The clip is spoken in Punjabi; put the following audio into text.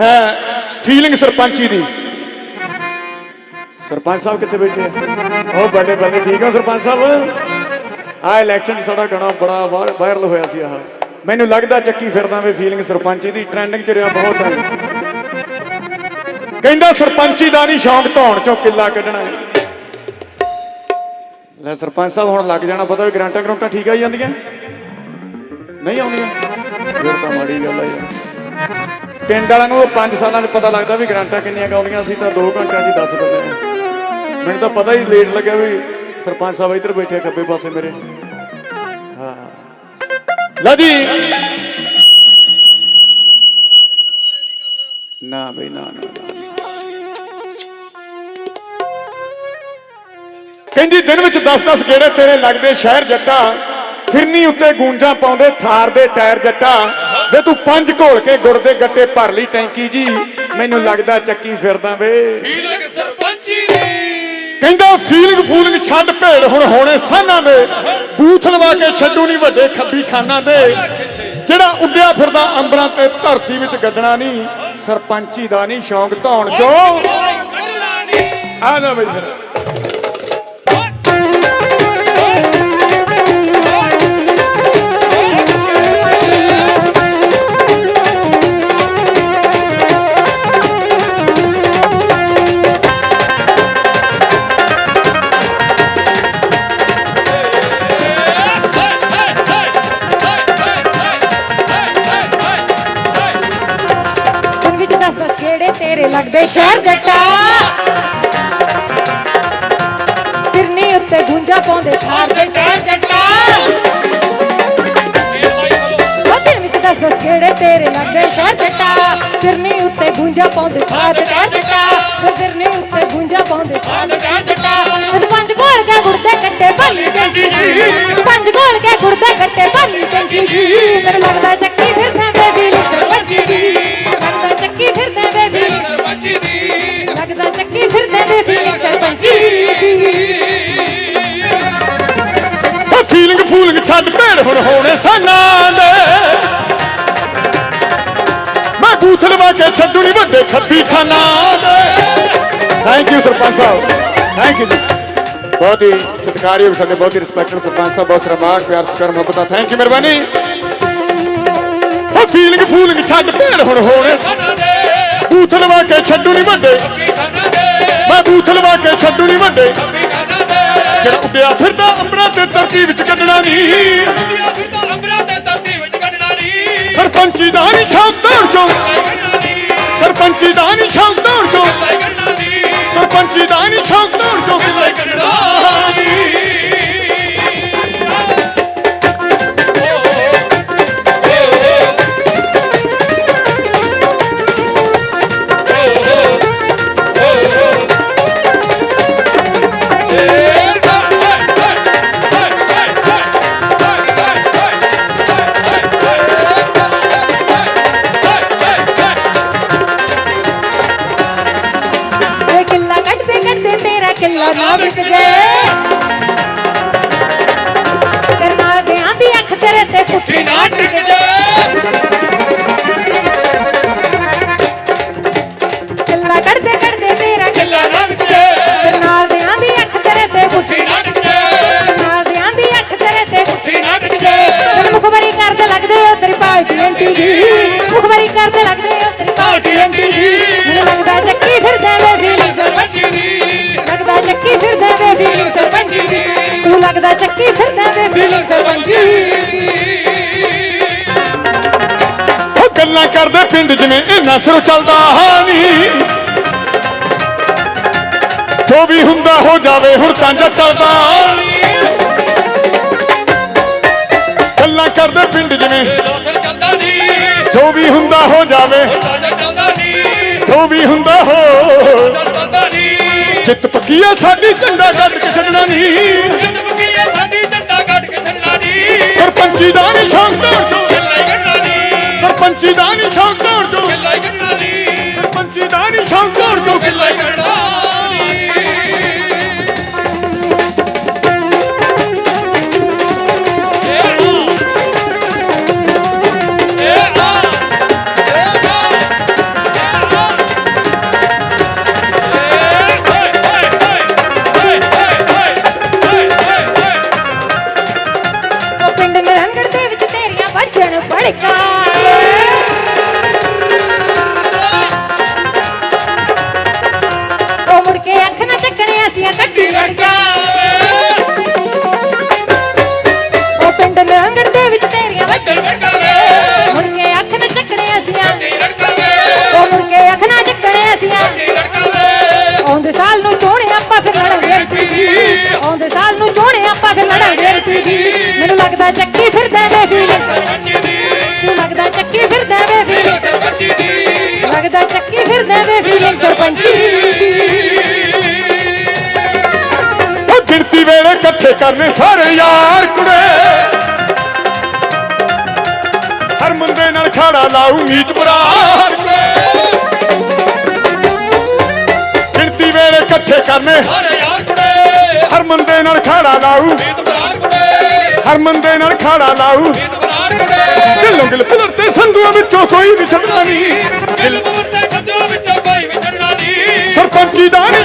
ਹੈ ਫੀਲਿੰਗ ਸਰਪੰਚੀ ਦੀ। ਸਰਪੰਚ ਸਾਹਿਬ ਕਿੱਥੇ ਬੈਠੇ ਆ? ਉਹ ਬੱਲੇ ਬੱਲੇ, ਠੀਕ ਆ ਸਰਪੰਚ ਸਾਹਿਬ? ਆ ਇਲੈਕਸ਼ਨ 'ਚ ਸਾਡਾ ਗਾਣਾ ਬੜਾ ਵਾਇਰਲ ਹੋਇਆ ਸੀ ਆਹ। ਮੈਨੂੰ ਲੱਗਦਾ ਚੱਕੀ ਫਿਰਦਾ ਵੇ ਫੀਲਿੰਗ ਸਰਪੰਚੀ ਦੀ ਟ੍ਰੈਂਡਿੰਗ 'ਚ ਰਿਹਾ ਬਹੁਤ ਟਾਈਮ ਕਹਿੰਦਾ ਸਰਪੰਚੀ ਦਾ ਨਹੀਂ ਸ਼ੌਂਕ ਧੌਣ ਚੋਂ ਕਿੱਲਾ ਕੱਢਣਾ। ਲੈ ਸਰਪੰਚ ਸਾਹਿਬ ਹੁਣ ਲੱਗ ਜਾਣਾ, ਪਤਾ ਵੀ ਗਰੰਟਾਂ ਗਰੰਟਾਂ ਠੀਕ ਆਈ ਜਾਂਦੀਆਂ? ਨਹੀਂ ਆਉਂਦੀਆਂ? ਫਿਰ ਤਾਂ ਮਾੜੀ ਗੱਲ ਆ ਯਾਰ। ਪਿੰਡ ਵਾਲਿਆਂ ਨੂੰ 5 ਸਾਲਾਂ 'ਚ ਪਤਾ ਲੱਗਦਾ ਵੀ ਗਰੰਟਾਂ ਕਿੰਨੀਆਂ ਕੁ ਆਉਂਦੀਆਂ ਸੀ ਤਾਂ 2 ਘੰਟਿਆਂ 'ਚ ਦੱਸ ਦਿੰਦੇ ਨੇ ਮੈਨੂੰ ਤਾਂ ਪਤਾ ਹੀ ਲੇਟ ਲੱਗਿਆ ਵੀ ਸਰਪੰਚ ਸਾਹਿਬ ਇੱਧਰ ਬੈਠੇ ਖੱਬੇ ਪਾਸੇ ਮੇਰੇ। ਹਾਂ। ਲਓ ਜੀ। ਨਾ ਬਈ, ਨਾ ਨਾ ਨਾ। ਕਹਿੰਦੀ ਦਿਨ ਵਿੱਚ 10-10 ਗੇੜੇ ਤੇਰੇ ਲੱਗਦੇ ਸ਼ਹਿਰ ਜੱਟਾ। ਫਿਰਨੀ ਉੱਤੇ ਗੂੰਜਾਂ ਪਾਉਂਦੇ ਥਾਰ ਦੇ ਟਾਇਰ ਜੱਟਾ। ਵੇ ਤੂੰ ਪੰਜ ਘੋਲ ਕੇ ਗੁੜ ਦੇ ਗੱਟੇ ਭਰ ਲਈ ਟੈਂਕੀ ਜੀ। ਮੈਨੂੰ ਲੱਗਦਾ ਚੱਕੀ ਫਿਰਦਾ ਵੇ। ਫੀਲਿੰਗ ਸਰਪੰਚੀ ਦੀ। ਕਹਿੰਦਾ ਫੀਲਿੰਗ ਫੂਲਿੰਗ ਛੱਡ ਭੇੜ ਹੁਣ ਹੋਣੇ ਸਾਨਾਂ ਦੇ। ਬੂਥ ਲਵਾ ਕੇ ਛੱਡੂ ਨਹੀਂ ਵੱਡੇ ਖੱਬੀ ਖਾਨਾਂ ਦੇ। ਜਿਹੜਾ ਉੱਡਿਆ ਫਿਰਦਾ ਅੰਬਰਾਂ ਤੇ ਧਰਤੀ ਵਿੱਚ ਗੱਡਣਾ ਨਹੀਂ ਸਰਪੰਚੀ ਦਾ ਨਹੀਂ ਸ਼ੌਂਕ ਧੌਣ ਨਹੀਂ ਆ ਨਾ ਬਈ ਫਿਰ। ਤੇਰੇ ਲੱਗਦੇ ਸ਼ਹਿਰ ਜੱਟਾ। ਫਿਰਨੀ ਉੱਤੇ ਗੁੰਜਾ ਪਾਉਂਦੇ ਖਾਰ ਦੇ ਟਹਿਰ ਜੱਟਾ। ਉਹ ਦਿਨ ਵਿੱਚ ਦਸ ਦਸ ਕਿਹੜੇ ਤੇਰੇ ਲੱਗਦੇ ਸ਼ਹਿਰ ਜੱਟਾ। ਫਿਰਨੀ ਉੱਤੇ ਗੁੰਜਾ ਪਾਉਂਦੇ ਖਾਰ ਦੇ ਟਹਿਰ ਜੱਟਾ। ਉਹ ਫਿਰਨੀ ਉੱਤੇ ਗੁੰਜਾ ਪਾਉਂਦੇ ਖਾਰ ਦੇ ਟਹਿਰ ਜੱਟਾ। ਜਦ ਪੰਜ ਘੋਲ ਕੇ ਗੁਰਦੇ ਕੱਟੇ ਭਾਲੀ ਟੈਂਕੀ ਜੀ। ਪੰਜ ਘੋਲ ਕੇ ਗੁਰਦੇ ਕੱਟੇ ਭਾਲੀ ਟੈਂਕੀ ਜੀ। ਮੈਨੂੰ ਲੱਗਦਾ ਚੱਕੀ ਫਿਰਦੇ ਸਰਪੰਚੀ ਉਹ ਫੀਲਿੰਗ ਫੂਲਿੰਗ ਛੱਡ ਭੇੜ ਹੁਣ ਹੋਣੇ ਸਾਨਾਂ ਦੇ। ਮੈਂ ਬੂਥ ਲਵਾ ਕੇ ਛੱਡੂ ਵੱਡੇ ਖੱਬੀ ਖਾਨਾਂ ਦੇ। ਥੈਂਕ ਯੂ ਸਰਪੰਚ ਸਾਹਿਬ। ਥੈਂਕ ਯੂ ਬਹੁਤ ਹੀ ਸਤਿਕਾਰਯੋਗ ਸਾਡੇ, ਬਹੁਤ ਹੀ ਰਿਸਪੈਕਟਡ ਸਰਪੰਚ ਸਾਹਿਬ, ਬਹੁਤ ਸਰਮਾਨ ਪਿਆਰ, ਸਤਿਕਾਰ, ਮੁਹੱਬਤਾਂ ਥੈਂਕ ਯੂ ਮਿਹਰਬਾਨੀ। ਉਹ ਫੀਲਿੰਗ ਫੂਲਿੰਗ ਛੱਡ ਭੇੜ ਹੁਣ ਹੋਣੇ ਖਾਣਾ ਦੇ। ਬੂਥ ਲਵਾ ਕੇ ਛੱਡੂ ਨਹੀਂ ਵੱਡੇ ਖਾਣਾ ਦੇ ਮੈਂ ਬੂਥ ਲਵਾ ਕੇ ਛੱਡੂ ਨਹੀਂ ਵੱਡੇ ਜਿਹੜਾ ਉੱਡਿਆ ਫਿਰਦਾ ਅੰਬਰਾਂ ਤੇ ਧਰਤੀ ਵਿੱਚ ਕੱਢਣਾ ਨਹੀਂ। ਦੁਨੀਆ ਫਿਰਦਾ ਅੰਬਰਾਂ ਤੇ ਧਰਤੀ ਵਿੱਚ ਕੱਢਣਾ ਨਹੀਂ। ਸਰਪੰਚੀ ਦਾ ਨਹੀਂ ਕਿੱਲਾ ਨਾ ਵਿਕ ਜੇ। ਤੇਰੇ ਨਾਲ ਦਿਆਂ ਦੀ ਅੱਖ ਤੇਰੇ ਤੇ ਪੁੱਠੀ ਨਾ ਟਿਕ ਜੇ ਕਿੱਲਾ ਕੱਢਦੇ ਕੱਢਦੇ ਤੇਰਾ ਕਿੱਲਾ ਤੇਰੇ ਨਾਲ ਦਿਆਂ ਦੀ ਅੱਖ ਤੇਰੇ ਤੇ ਪੁੱਠੀ ਤੇਰੇ ਨਾਲ ਦਿਆਂ ਦੀ ਅੱਖ ਤੇਰੇ ਤੇ ਪੁੱਠੀ ਤੈਨੂੰ ਮੁਖਬਰੀ ਕਰਦੇ ਲੱਗਦੇ ਹੋ ਤੇਰੀ ਪਾਰਟੀ ਐਂਟੀ ਦੀ। ਗੱਲਾਂ ਕਰਦੇ ਪਿੰਡ ਜਿਵੇਂ ਇਹਨਾਂ ਸਿਰ ਚੱਲਦਾ ਨਹੀਂ ਜੋ ਵੀ ਹੁੰਦਾ ਹੋ ਜਾਵੇ ਹੁਣ ਤਾਂ ਜੱਟ ਗੱਲਾਂ ਕਰਦੇ ਪਿੰਡ ਜਿਵੇਂ ਜੋ ਵੀ ਹੁੰਦਾ ਹੋ ਜਾਵੇ, ਜੋ ਵੀ ਹੁੰਦਾ ਹੋ। ਜਿੱਤ ਪੱਕੀ ਆ ਸਾਡੀ, ਝੰਡਾ ਕੱਢ ਕੇ ਛੱਡਣਾ ਨਹੀਂ। ਉਹ ਗਿਣਤੀ ਵੇਲੇ ਇਕੱਠੇ ਕਰਨੇ ਸਾਰੇ ਯਾਰ ਕੁੜੇ। ਹਰ ਮੁੰਡੇ ਨਾਲ ਖਾੜਾ ਲਾਉ ਮੀਤ ਬਰਾਰ ਗਿਣਤੀ ਵੇਲੇ ਇਕੱਠੇ ਕਰਨੇ ਸਾਰੇ ਯਾਰ ਕੁੜੇ। ਹਰ ਮੁੰਡੇ ਨਾਲ ਖਾੜਾ ਲਾਉ ਮੀਤ ਬਰਾੜ ਕੁੜੇ। ਹਰ ਮੁੰਡੇ ਨਾਲ ਖਾੜਾ ਲਾਉ ਮੀਤ ਕੁੜੇ। ਦਿਲੋਂ ਗਿਲ ਪਿਲਰ ਤੇ ਸੰਧੂਆਂ ਵਿੱਚੋਂ ਕੋਈ ਵੀ ਛੱਡਣਾ ਨਹੀਂ। ਦਿਲ ਮੂਰ ਤੇ ਸੱਜੋ ਵਿੱਚੋਂ ਕੋਈ ਨਹੀਂ ਸਰਪੰਚੀ ਦਾ ਨਹੀਂ